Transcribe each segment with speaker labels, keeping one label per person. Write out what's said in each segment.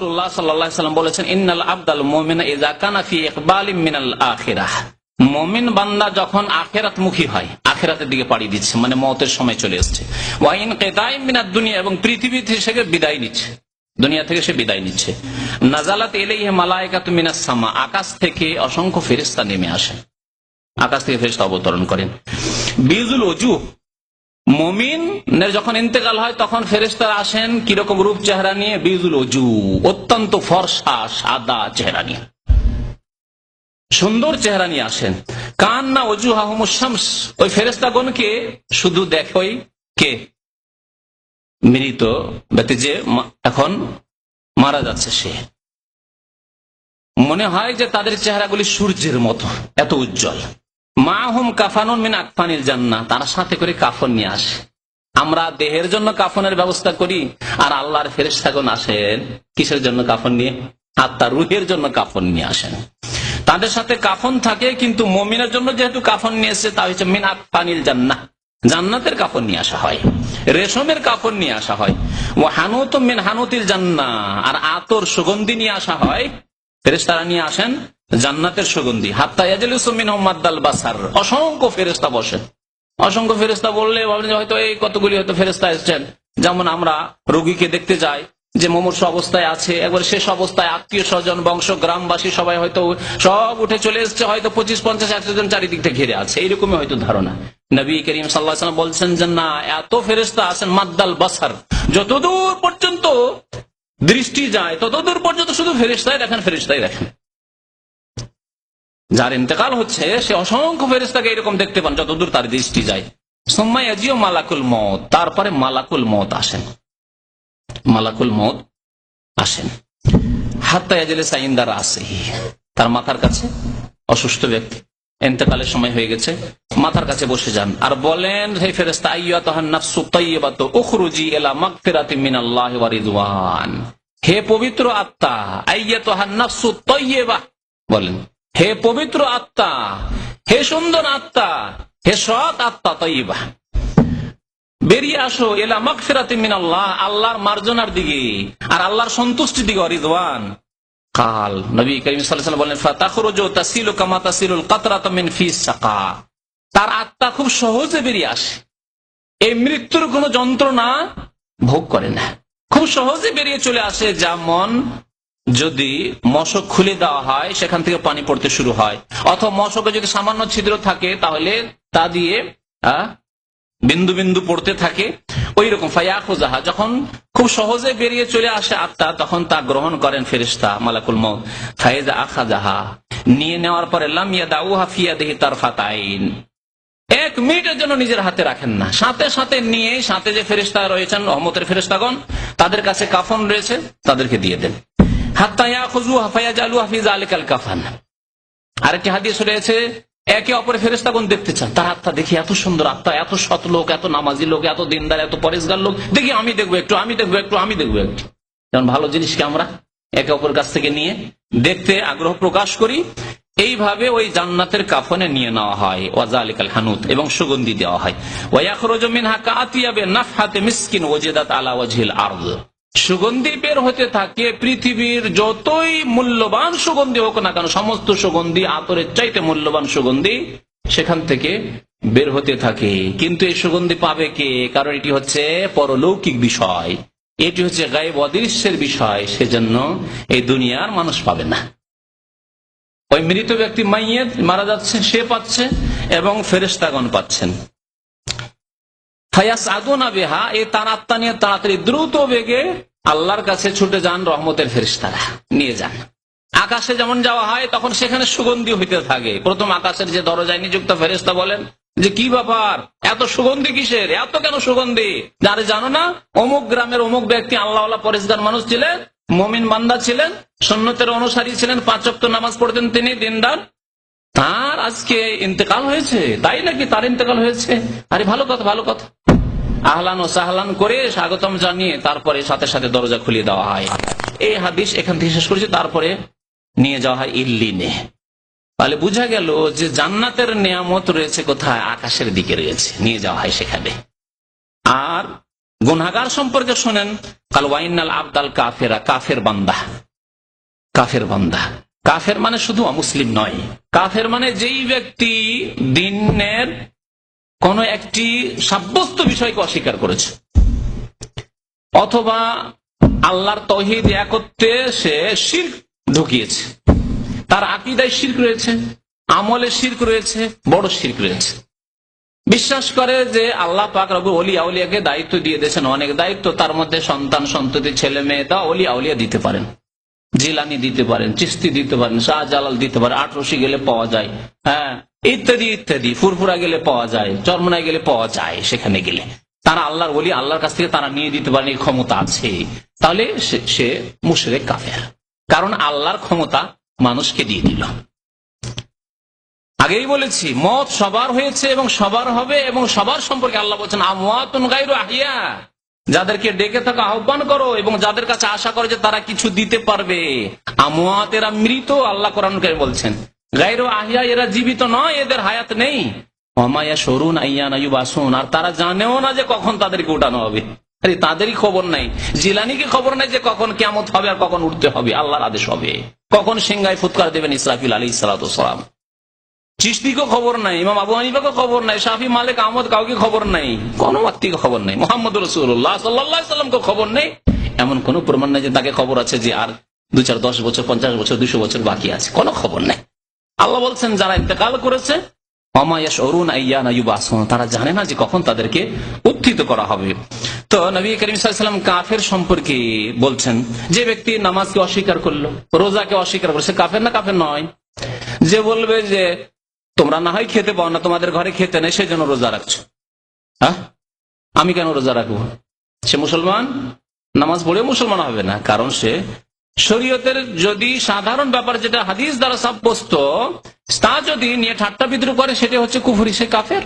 Speaker 1: মানে দুনিয়া থেকে সে বিদায় নিচ্ছে। নাজালাত এলেই সামা, আকাশ থেকে অসংখ্য ফেরিস্তা নেমে আসে আকাশ থেকে ফেরিস্তা অবতরণ করেন। বিজুল অজু মমিন যখন ইন্তেকাল হয়, তখন ফেরেস্তারা আসেন, কীরকম রূপ চেহারা নিয়ে? বিজুল অজু অত্যন্ত ফর্সা, সাদা চেহারা নিয়ে। সুন্দর চেহারা নিয়ে আসেন। কান না অজু হাহমুসামস ওই ফেরেস্তাগণকে শুধু দেখোই কে? মৃত ব্যক্তি যে এখন মারা যাচ্ছে সে। মনে হয় যে তাদের চেহারাগুলি সূর্যের মতো, এত উজ্জ্বল। মা হুম কাফানুন মিন আকফানিল জান্না তারা সাথে করে কাফন নিয়ে আসে। আমরা দেহের জন্য কাফনের ব্যবস্থা করি, আর আল্লাহর ফেরেস্তাগণ আসেন কিসের জন্য কাফন নিয়ে? আত্মার রুহের জন্য কাফন নিয়ে আসেন। তাদের সাথে কাফন থাকে, কিন্তু মমিনের জন্য যেহেতু কাফন নিয়ে এসছে, তা হচ্ছে মিন আকফানিল জান্না জান্নাতের কাফন নিয়ে আসা হয়, রেশমের কাফন নিয়ে আসা হয়। ও হানুত মিন হানুতিল জান্না আর আতর সুগন্ধি নিয়ে আসা হয়। ফেরেস্তারা নিয়ে আসেন জান্নাতের সুগন্ধি। বাসার। অসংখ্য ফেরেস্তা বসে। অসংখ্য ফেরেস্তা বললে হয়তো এই কতগুলি হয়তো ফেরেস্তা এসছেন। যেমন আমরা রোগীকে দেখতে যাই, যে মুমূর্ষ অবস্থায় আছে, একবার শেষ অবস্থায় আত্মীয় স্বজন, বংশ, গ্রামবাসী সবাই হয়তো সব উঠে চলে এসছে, হয়তো পঁচিশ পঞ্চাশ একশো জন চারিদিক থেকে ঘিরে আছে। এইরকমই হয়তো ধারণা। নবী করিম সাল্লাহ বলছেন যে, না, এত ফেরেস্তা আছেন মাদ্দাল বাসার। যতদূর পর্যন্ত দৃষ্টি যায়, ততদূর পর্যন্ত শুধু ফেরিস্তাই দেখেন ফেরিস্তাই দেখেন। যার ইন্তেকাল হচ্ছে, সে অসংখ্য ফেরিস্তাকে এরকম দেখতে পান, যতদূর তার দৃষ্টি যায়। সোম্মাইজিও মালাকুল মত তারপরে মালাকুল মত আসেন। মালাকুল মত আসেন। হাত্তা এজেলে সাইন্দার আসে তার মাথার কাছে অসুস্থ ব্যক্তি। এতেকালের সময় হয়ে গেছে, মাথার কাছে বসে যান। আর বলেন, হে ফেরেস্তা হে পবিত্র আত্মা আইয়া তাহার নাফসু তাইয়্যিবা, বলেন। হে পবিত্র আত্মা, হে সুন্দর আত্মা, হে সৎ আত্মা তৈবা। বেরিয়ে আসো এলা মকফিরাতে মিনাল্লাহ, আল্লাহর মার্জনার দিকে আর আল্লাহর সন্তুষ্টির দিকে অরিদওয়ান কাল নবী করিম সাল্লাল্লাহু বলেন ফাতাখরুজু তাসিলু মিন ফিস সাকা। তার আত্মা খুব সহজে বেরিয়ে আসে। এই মৃত্যুর কোনো যন্ত্রণা ভোগ করে না। খুব সহজে বেরিয়ে চলে আসে যেমন যদি মশক খুলে দেওয়া হয়, সেখান থেকে পানি পড়তে শুরু হয়। অথবা মশকে যদি সামান্য ছিদ্র থাকে, তাহলে তা দিয়ে বিন্দু বিন্দু পড়তে থাকে। ওই রকম ফায়াকুজাহা যখন খুব সহজে বেরিয়ে চলে আসে আত্মা, তখন তা গ্রহণ করেন ফেরিস্তা মালাকুল মত আখা যাহা নিয়ে নেওয়ার পরে লামিয়া দেহি তার ফাতাইন এক মিনিটের জন্য নিজের হাতে রাখেন না। সাথে সাথে নিয়ে, সাথে যে ফেরিস্তা রয়েছেন, রহমতের ফেরিস্তাগণ তাদের কাছে কাফন রয়েছে, তাদেরকে দিয়ে দেন। আরেকটি হাদিস রয়েছে, একে অপরের ফেরেস্তাগণ দেখতে চান। তার আত্মা দেখি এত সুন্দর, আত্মা এত সৎ লোক, এত নামাজি লোক, এত দিনদার, এত পরেশগার লোক। দেখি আমি দেখব একটু, আমি দেখব একটু, আমি দেখব একটু। যেমন ভালো জিনিসকে আমরা একে অপরের কাছ থেকে নিয়ে দেখতে আগ্রহ প্রকাশ করি। এইভাবে ওই জান্নাতের কাফনে নিয়ে নেওয়া হয়। ওয়াজা আলিকাল হানুত, এবং সুগন্ধি দেওয়া হয়। ওয়াখরজমিন হাকা আতিয়াবে নাফহাতে মিসকিন ওজেদাত আলা ওয়াজহিল আরদ। সুগন্ধি বের হতে থাকে, পৃথিবীর যতই মূল্যবান সুগন্ধি হোক না কেন, সমস্ত সুগন্ধি, আতরের চাইতে মূল্যবান সুগন্ধি সেখান থেকে বের হতে থাকে। কিন্তু এই সুগন্ধি পাবে কে? কারণ এটি হচ্ছে পরলৌকিক বিষয়। এটি হচ্ছে গায়েব অদৃশ্যের বিষয়। সেজন্য এই দুনিয়ার মানুষ পাবে না। ওই মৃত ব্যক্তি মাইয়ের মারা যাচ্ছে, সে পাচ্ছে এবং ফেরেস্তাগণ পাচ্ছেন। আল্লাহর কাছে ছুটে যান রহমতের ফেরিস্তারা, নিয়ে যান। আকাশে যেমন যাওয়া হয়, তখন সেখানে সুগন্ধি হইতে থাকে। প্রথম আকাশের যে দরজায় নিযুক্ত ফেরিস্তা বলেন, যে কি ব্যাপার? এত সুগন্ধি কিসের? এত কেন সুগন্ধি? যারে জানো না, অমুক গ্রামের অমুক ব্যক্তি আল্লাহ পরিষ্কার মানুষ ছিলেন, মমিন বান্দা ছিলেন সন্ন্যতের অনুসারী ছিলেন পাঁচক্ত নামাজ পড়তেন তিনি দিনদার। তার আজকে ইন্তেকাল হয়েছে, তাই নাকি তার ইন্তেকাল হয়েছে? আরে ভালো কথা ভালো কথা। আহলান ও সাহলান করে স্বাগতম জানিয়ে তারপরে সাথে সাথে দরজা খুলিয়ে দেওয়া হয়। এই হাদিস এখান থেকে শেষ করেছি, তারপরে নিয়ে যাওয়া হয় ইল্লিনে। তাহলে বুঝা গেল যে জান্নাতের নিয়ামত রয়েছে কোথায়? আকাশের দিকে রয়েছে, নিয়ে যাওয়া হয় সেখানে। আর গুনাগার সম্পর্কে শোনেন, কাল ওয়াইনাল আবদাল কাফেরা, কাফের বান্দা কাফের বান্দা। কাফের মানে শুধু অমুসলিম নয়। কাফের মানে যেই ব্যক্তি দিনের কোন একটি সাব্যস্ত বিষয়কে অস্বীকার করেছে, অথবা আল্লাহর তহিদ একত্রে সে শির ঢুকিয়েছে। তার আকিদায় শির্ক রয়েছে, আমলে শির্ক রয়েছে, বড় শির্ক রয়েছে। বিশ্বাস করে যে আল্লাহ পাক রবু অলি আউলিয়াকে দায়িত্ব দিয়ে দিয়েছেন, অনেক দায়িত্ব তার মধ্যে সন্তান, সন্ততি, ছেলে, মেয়ে, তা অলি আউলিয়া দিতে পারেন। জিলানি দিতে পারেন, চিস্তি দিতে পারেন, শাহজালাল দিতে পারেন আটরসি গেলে পাওয়া যায় হ্যাঁ ইত্যাদি ইত্যাদি, ফুরফুরা গেলে পাওয়া যায়, চরমনায় গেলে পাওয়া যায় সেখানে গেলে। তারা আল্লাহর বলি আল্লাহর কাছ থেকে তারা নিয়ে দিতে পারেন, এই ক্ষমতা আছে। তাহলে সে- মুশরেক কাফের। কারণ আল্লাহর ক্ষমতা মানুষকে দিয়ে দিল। আগেই বলেছি, মত সবার হয়েছে এবং সবার হবে এবং সবার সম্পর্কে আল্লাহ বলছেন গায়রু আহিয়া যাদেরকে ডেকে থাকা আহ্বান করো এবং যাদের কাছে আশা করো যে তারা কিছু দিতে পারবে। আমওয়াত এরা মৃত, আল্লাহ কোরআন করে বলছেন। গায়রু আহিয়া, এরা জীবিত নয়, এদের হায়াত নেই। আর তারা জানেও না যে কখন তাদেরকে উঠানো হবে। আরে, তাদেরই খবর নাই। জিলানিকে খবর নাই যে কখন কেমত হবে আর কখন উঠতে হবে। আল্লাহর আদেশ হবে। কখন সিংহায় ফুৎকার দেবেন ইসরাফিল আলী সালাম। চিস্তিকে খবর নাই, ইমাম আবু হানিফাকে খবর নাই, শাফি, মালিক, আহমদ কাউকে খবর নাই, কোন ব্যক্তিকে খবর নাই মোহাম্মদ রসুল্লাহ সাল্লাহ সাল্লামকে খবর নেই। এমন কোন প্রমাণ নাই যে তাকে খবর আছে যে আর দু চার দশ বছর, পঞ্চাশ বছর, দুশো বছর বাকি আছে, কোনো খবর নাই। আল্লাহ বলছেন, যারা ইন্তেকাল করেছে তারা জানে না যে কখন তাদেরকে উত্থিত করা হবে। তো নবী করিম সাল্লাম কাফের সম্পর্কে বলছেন, যে ব্যক্তি নামাজকে অস্বীকার করল, রোজাকে অস্বীকার করল, সে কাফের না কাফের নয়? যে বলবে যে তোমরা না হয় খেতে পাও না, তোমাদের ঘরে খেতে নেই সেই জন্য রোজা রাখছো। হ্যাঁ? আমি কেন রোজা রাখব? সে মুসলমান? নামাজ পড়ে মুসলমান হবে না, কারণ সে শরীয়তের যদি সাধারণ ব্যাপার যেটা হাদিস দ্বারা সাব্যস্ত, তা যদি নিয়ে ঠাট্টা বিদ্রুপ করে, সেটা হচ্ছে কুফুরি, সে কাফের।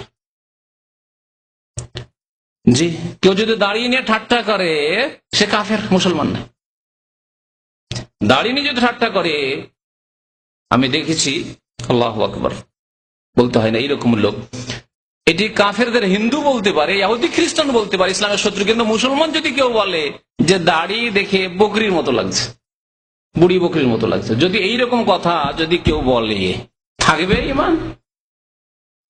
Speaker 1: জি, কেউ যদি দাঁড়িয়ে নিয়ে ঠাট্টা করে, সে কাফের, মুসলমান নয় দাঁড়িয়ে নিয়ে যদি ঠাট্টা করে, আমি দেখেছি, আল্লাহ আকবর। বলতে হয় না এইরকম লোক। এটি কাফেরদের হিন্দু বলতে পারে ইহুদি খ্রিস্টান বলতে পারে, ইসলামের শত্রু, কিন্তু মুসলমান যদি কেউ বলে যে দাড়ি দেখে বকরির মতো লাগছে, বুড়ি বকরির মতো লাগছে, যদি এইরকম কথা যদি কেউ বলে, থাকবে ইমান?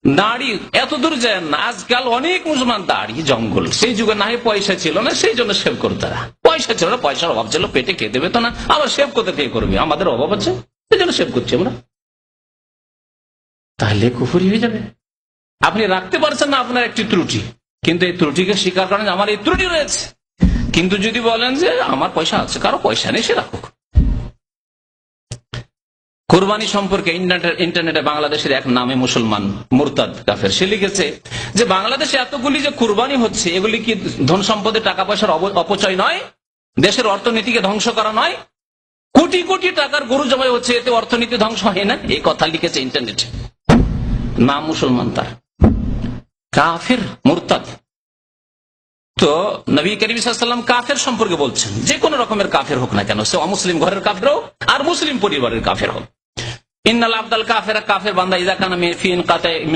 Speaker 1: দাড়ি এত দূর যায় না, আজকাল অনেক মুসলমান দাড়ি, জঙ্গল, সেই যুগে না পয়সা ছিল না, সেই জন্য সেভ করতে পয়সা ছিল না, পয়সার অভাব ছিল, পেটে খেতে পেতো না, আবার সেভ করতে কে করবে, আমাদের অভাব আছে, সেই জন্য সেভ করছি আমরা। তাহলে কুফুরি হয়ে যাবে। আপনি রাখতে পারছেন না আপনার একটি ত্রুটি। কিন্তু এই ত্রুটিকে স্বীকার করেন আমার এই ত্রুটি রয়েছে। কিন্তু যদি বলেন যে আমার পয়সা আছে, কারও পয়সা নেই, সে রাখুক। কোরবানি সম্পর্কে ইন্টারনেটে বাংলাদেশের এক নামে মুসলমান মুরতাদ কাফের, সে লিখেছে যে বাংলাদেশে এতগুলি যে কুরবানি হচ্ছে, এগুলি কি ধন সম্পদে টাকা পয়সার অপচয় নয়? দেশের অর্থনীতিকে ধ্বংস করা নয়? কোটি কোটি টাকার গরু জবাই হচ্ছে, এতে অর্থনীতি ধ্বংস হয় না? এই কথা লিখেছে ইন্টারনেটে। নাম মুসলমান তার। কাফের, মুরতাদ। তো নবী করিম কাফের সম্পর্কে বলছেন, যে কোনো রকমের কাফের হোক না কেন, সে অমুসলিম ঘরের কাফের হোক আর মুসলিম পরিবারের কাফের হোক। ইন্নাল কাফের বান্দা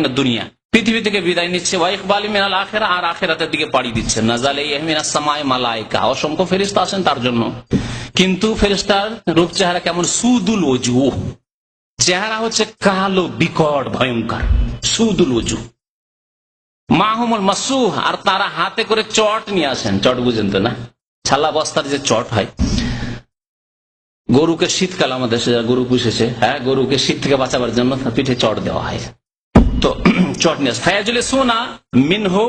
Speaker 1: দুনিয়া পৃথিবী থেকে বিদায় নিচ্ছে আর আখেরাতের দিকে পাড়ি দিচ্ছে। নাজালে ইহমিনা সামায় মালাইকা। অসংখ্য ফেরিস্তা আছেন তার জন্য। কিন্তু ফেরিস্তার রূপ চেহারা কেমন সুদুল ওজু। চেহারা হচ্ছে কালো, বিকট, ভয়ঙ্কর সুদুল ওজু মাহমুল মাসুহ, আর তারা হাতে করে চট নিয়ে আসেন। চট বুঝেন তো না? ছালা বস্তার যে চট হয়। গরুকে শীতকাল আমাদের গরু পুষেছে হ্যাঁ গরুকে শীত থেকে বাঁচাবার জন্য পিঠে চট দেওয়া হয়। তো, চট নিয়ে। ফায়াজুলে সোনা মিনহু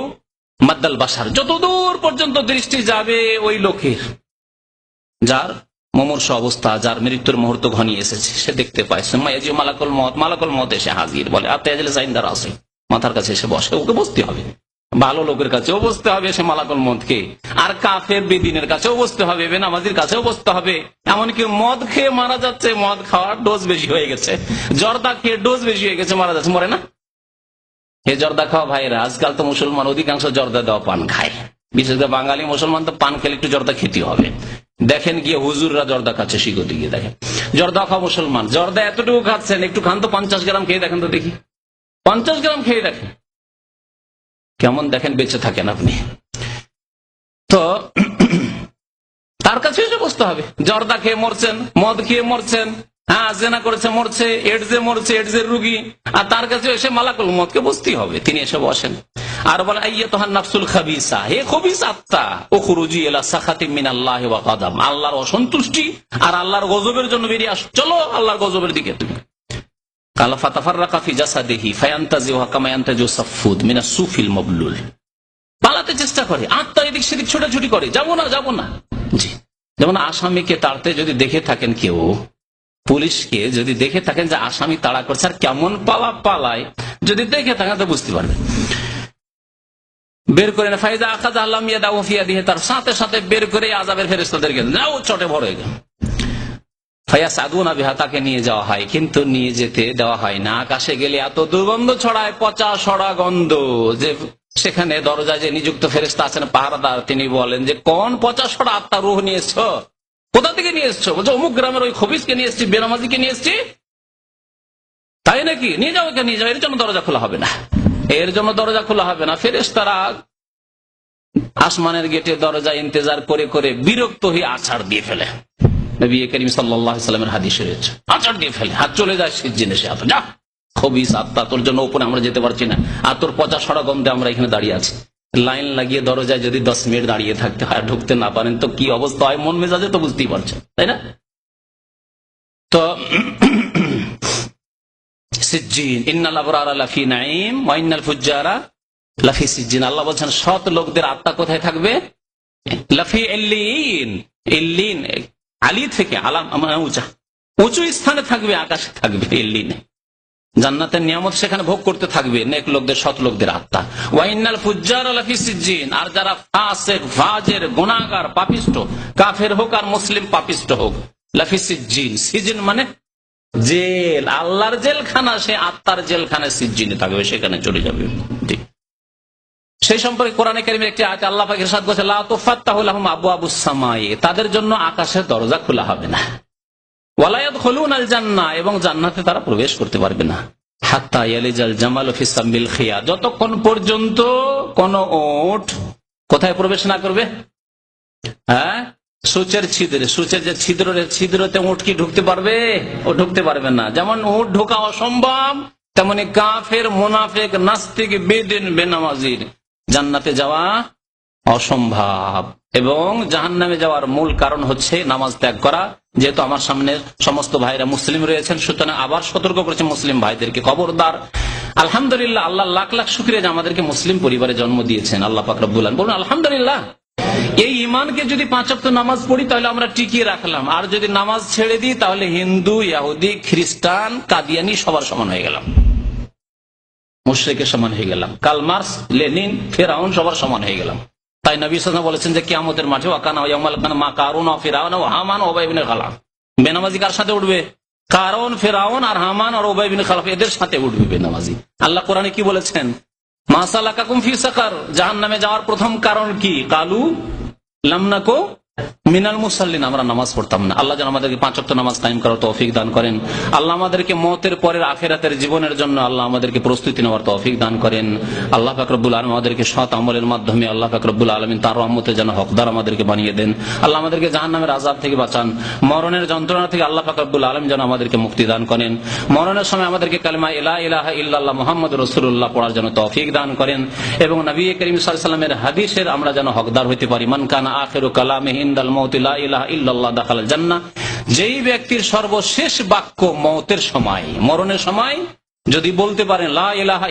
Speaker 1: মাদ্দাল বাসার যতদূর পর্যন্ত দৃষ্টি যাবে ওই লোকের, যার মমর্ষ অবস্থা যার মৃত্যুর মুহূর্ত ঘনিয়ে এসেছে, সে দেখতে পায় মালাকুল মত মালাকুল মত এসে হাজির বলে আর তেজালে সাইন্দার আসে। মাথার কাছে এসে বসে, ওকে বসতে হবে। ভালো লোকের কাছেও বসতে হবে সে মালাকুল মদকে আর কাফের বেদিনের কাছেও বসতে হবে, বেনামাজির কাছেও বসতে হবে। এমনকি মদ খেয়ে মারা যাচ্ছে, মদ খাওয়ার ডোজ বেশি হয়ে গেছে। জর্দা খেয়ে ডোজ বেশি হয়ে গেছে, মারা যাচ্ছে, মরে না? হে জর্দা খাওয়া ভাইরা আজকাল তো মুসলমান অধিকাংশ জর্দা দেওয়া পান খায়। বিশেষ করে বাঙালি মুসলমান তো পান খেলে একটু জর্দা খেতে হবে। দেখেন গিয়ে হুজুররা জর্দা খাচ্ছে শিগতে গিয়ে দেখেন। জর্দা খাওয়া মুসলমান, জর্দা এতটুকু খাচ্ছেন, একটু খান তো পঞ্চাশ গ্রাম খেয়ে দেখেন তো দেখি। পঞ্চাশ গ্রাম খেয়ে দেখেন। কেমন দেখেন, বেঁচে থাকেন আপনি। তো তার কাছে এসে বসতে হবে। জর্দা খেয়ে মরছেন, মদ খেয়ে মরছেন হ্যাঁ জেনা করেছে, মরছে এডসে মরছে এডসের রুগী, আর তার কাছে এসে মালাকুল মদকে বসতেই হবে। তিনি এসে বসেন। আর বলে তোহান নাফসুল খাবিসা, হে খবিস আত্মা ও খুরুজি এলা সাখাতি মিন আল্লাহ কাদাম আল্লাহর অসন্তুষ্টি আর আল্লাহর গজবের জন্য বেরিয়ে আস। চলো আল্লাহর গজবের দিকে তুমি। পালাতে চেষ্টা করে আত্মা এদিক সেদিক ছোটাছুটি করে, যাব না যাব না। জি। যেমন আসামিকে তাড়তে যদি দেখে থাকেন কেউ, পুলিশকে যদি দেখে থাকেন যে আসামি তাড়া করছে, আর কেমন পালা পালায় যদি দেখে থাকেন, তো বুঝতে পারবেন। বের করে না। ফাইদা আকাদ আল্লাহ ফিয়া দিয়ে তার সাথে সাথে বের করে আজাবের ফেরেস্তাদেরকে যাও চটে ভরে গেল। ফাইয়া সাদুনা বিহা, তাকে নিয়ে যাওয়া হয়, কিন্তু নিয়ে যেতে দেওয়া হয় না। আকাশে গেলে এত দুর্গন্ধ ছড়ায়, পচা সড়া গন্ধ। যে সেখানে দরজায় যে নিযুক্ত ফেরেস্তা আছেন, পাহারাদার, তিনি বলেন যে, কোন পচা সড়া আত্মার রুহ নিয়ে এসছো? কোথা থেকে নিয়ে এসছো? বলছে, অমুক গ্রামের ওই খবিসকে নিয়ে এসছি, বেনামাজিকে নিয়ে এসছি। তাই নাকি? নিয়ে যাও নিয়ে যাও, এর জন্য দরজা খোলা হবে না। এর জন্য দরজা খোলা হবে না। ফেরেস্তারা আসমানের গেটে দরজা ইন্তজার করে করে বিরক্ত হয়ে আছাড় দিয়ে ফেলে। নবী করিম সাল্লামের হাদিস রয়েছে। আচার দিয়ে ফেলে। হাত চলে যায় শীত জিনিসে হাত। যা, খবিস আত্মা, তোর জন্য উপরে আমরা যেতে পারছি না। আর তোর পচা সড়া আমরা এখানে দাঁড়িয়ে আছি। লাইন লাগিয়ে দরজায় যদি দশ মিনিট দাঁড়িয়ে থাকতে হয়, ঢুকতে না পারেন, তো কি অবস্থা হয়? মন মেজাজে তো বুঝতেই পারছেন, তাই না? তো বলছেন, সৎ লোকদের আত্মা কোথায় থাকবে? লাফি এল্লিন আলী থেকে, আলাম উঁচা। উঁচু স্থানে থাকবে, আকাশে থাকবে এল্লিনে জান্নাতের নিয়ামত সেখানে ভোগ করতে থাকবে, নেক লোকদের, সৎ লোকদের আত্মা। ওয়াইনাল ফুজ্জার লাফি সিজ্জিন। আর যারা ফাসেক, ফাজের, গুনাহগার, পাপিষ্ট, কাফের হোক আর মুসলিম, পাপিষ্ট হোক। লাফি সিজ্জিন। সিজিন মানে জেল, আল্লাহর জেলখানা, সে আত্মার জেলখানা সিজ্জিনে থাকবে, সেখানে চলে যাবে। সেই সম্পর্কে কোরআনে কারিমের একটি আয়াত আল্লাহ পাকের লা তুফাত্তাহু লাহুম সামাই তাদের জন্য আকাশের দরজা খোলা হবে না। ওয়ালায়াত খলুন আল জান্না এবং জান্নাতে তারা প্রবেশ করতে পারবে না। হাত্তা ইয়ালিজাল জামাল ফি সাম্বিল খিয়া যতক্ষণ পর্যন্ত কোন ওট কোথায় প্রবেশ না করবে? হ্যাঁ? সূচের ছিদ্রে, সূচের যে ছিদ্র ছিদ্রতে উঠ কি ঢুকতে পারবে? ও ঢুকতে পারবে না। যেমন উঠ ঢোকা অসম্ভব, তেমনি কাফের, মোনাফেক, নাস্তিক, বেদিন, বেনামাজির জান্নাতে যাওয়া অসম্ভব। এবং জাহান নামে যাওয়ার মূল কারণ হচ্ছে নামাজ ত্যাগ করা। যেহেতু আমার সামনে সমস্ত ভাইরা মুসলিম রয়েছেন, সুতরাং আবার সতর্ক করেছে মুসলিম ভাইদেরকে খবরদার। আলহামদুলিল্লাহ, আল্লাহ লাখ লাখ শুক্রিয়া যে আমাদেরকে মুসলিম পরিবারে জন্ম দিয়েছেন, আল্লাহ পাকরবুল বলুন, আলহামদুলিল্লাহ। এই ইমানকে যদি পাঁচক্ত নামাজ পড়ি, তাহলে আমরা টিকিয়ে রাখলাম। আর যদি নামাজ ছেড়ে দিই, তাহলে হিন্দু, ইয়াহুদি, খ্রিস্টান, কাদিয়ানি সবার সমান হয়ে গেলাম। মুশ্রিকের সমান হয়ে গেলাম। কালমার্স লেনিন, ফেরাউন সবার সমান হয়ে গেলাম। তাই নবী সাল্লাম বলেছেন যে, কিয়ামতের মাঠে বেনামাজি কার সাথে উঠবে? কারণ ফেরাউন আর হামান আর ওবাইবিন খালাফ, এদের সাথে উঠবে বেনামাজি। আল্লাহ কোরআনে কি বলেছেন? মাসালা কাকুম ফি সাকার জাহান নামে যাওয়ার প্রথম কারণ কি? কালু লামনাকো মিনাল মুসাল্লিন, আমরা নামাজ পড়তাম না। আল্লাহ যেন আমাদেরকে পাঁচ অক্ট নামাজ কায়েম করার তৌফিক দান করেন। আল্লাহ আমাদেরকে মতের পরের আখেরাতের জীবনের জন্য আল্লাহ আমাদেরকে প্রস্তুতি নেওয়ার তৌফিক দান করেন। আল্লাহ ফাকরবুল আলম আমাদেরকে সৎ আমলের মাধ্যমে আল্লাহ ফাকরবুল আলমিন তার রহমতে যেন হকদার আমাদেরকে বানিয়ে দেন। আল্লাহ আমাদেরকে জাহান নামের আজাব থেকে বাঁচান। মরণের যন্ত্রণা থেকে আল্লাহ ফাকরবুল আলম যেন আমাদেরকে মুক্তি দান করেন। মরণের সময় আমাদেরকে কালিমা ইলা ইলাহা ইল্লাল্লাহ মোহাম্মদ রসুল্লাহ পড়ার জন্য তৌফিক দান করেন। এবং নবী করিম সাল্লামের হাদিসের আমরা যেন হকদার হইতে পারি। মান কানা আখেরু কালামে যেই ব্যক্তির সর্বশেষ বাক্য মৌতের সময়, মরণের সময়, যদি বলতে পারেন, লা ইলাহা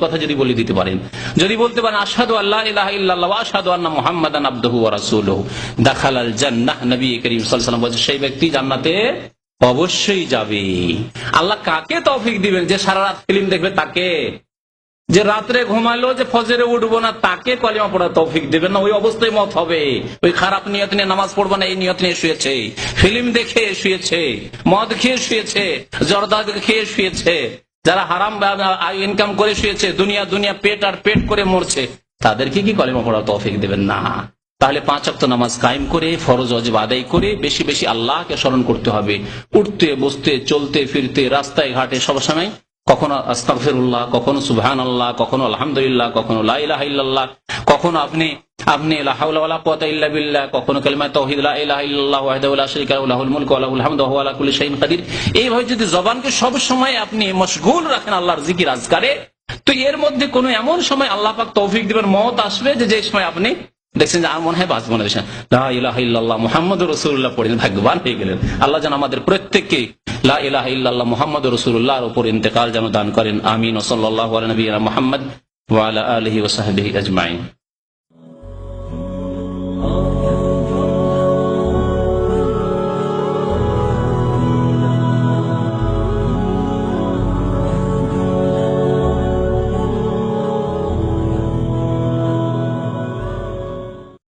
Speaker 1: কথা যদি বলে দিতে পারেন। যদি বলতে পারেন আসাদু আল্লাহ ইলাহা ইল্লাল্লাহ আসাদু আন্না মুহাম্মাদান ওয়া জান্নাহ, নবী করিম ওয়াসাল্লাম বলেন সেই ব্যক্তি জান্নাতে অবশ্যই যাবে। আল্লাহ কাকে তৌফিক দিবেন যে সারা রাত ফিল্ম দেখবে তাকে? যে রাত্রে ঘুমালো যে ফজরে উঠবো না, তাকে কলিমা পড়া তৌফিক দেবেন না, ওই অবস্থায় মত হবে। ওই খারাপ নিয়ত নিয়ে নামাজ পড়ব না, এই নিয়ত নিয়ে শুয়েছে। ফিল্ম দেখে শুয়েছে, মদ খেয়ে শুয়েছে জর্দা খেয়ে শুয়েছে। যারা হারাম ইনকাম করে শুয়েছে, দুনিয়া দুনিয়া পেট আর পেট করে মরছে, তাদেরকে কি কলিমা পড়া তৌফিক দেবেন না? তাহলে পাঁচ অক্ত নামাজ কায়েম করে, ফরজ অজব আদায় করে, বেশি বেশি আল্লাহকে স্মরণ করতে হবে। উঠতে, বসতে, চলতে, ফিরতে, রাস্তায়, ঘাটে সবসময় কখনো আস্তাফিরুল্লাহ কখনো সুবহান আল্লাহ কখনো আলহামদুলিল্লাহ, কখনো লাইলাহ কখনো আপনি আপনি বিল্লাহ, কখনো কালিমা কুল্লি এইভাবে যদি জবানকে সব সময় আপনি মশগুল রাখেন আল্লাহর জিকির আজকারে, তো এর মধ্যে কোনো এমন সময় আল্লাহ পাক তৌফিক দিবেন, মত আসবে যে যে সময় আপনি দেখছেন যে আর মনে হয় বাঁচবো না, দেখছেন। মুহাম্মাদুর পড়েন, ভাগ্যবান হয়ে গেলেন। আল্লাহ যেন আমাদের প্রত্যেককে লা ইলাহা ইল্লাল্লাহ রাসূলুল্লাহর উপর ইন্তেকাল যেন দান করেন। আমিন। ওয়া সাল্লাল্লাহু আলা নবিয়িনা মুহাম্মদ ওয়া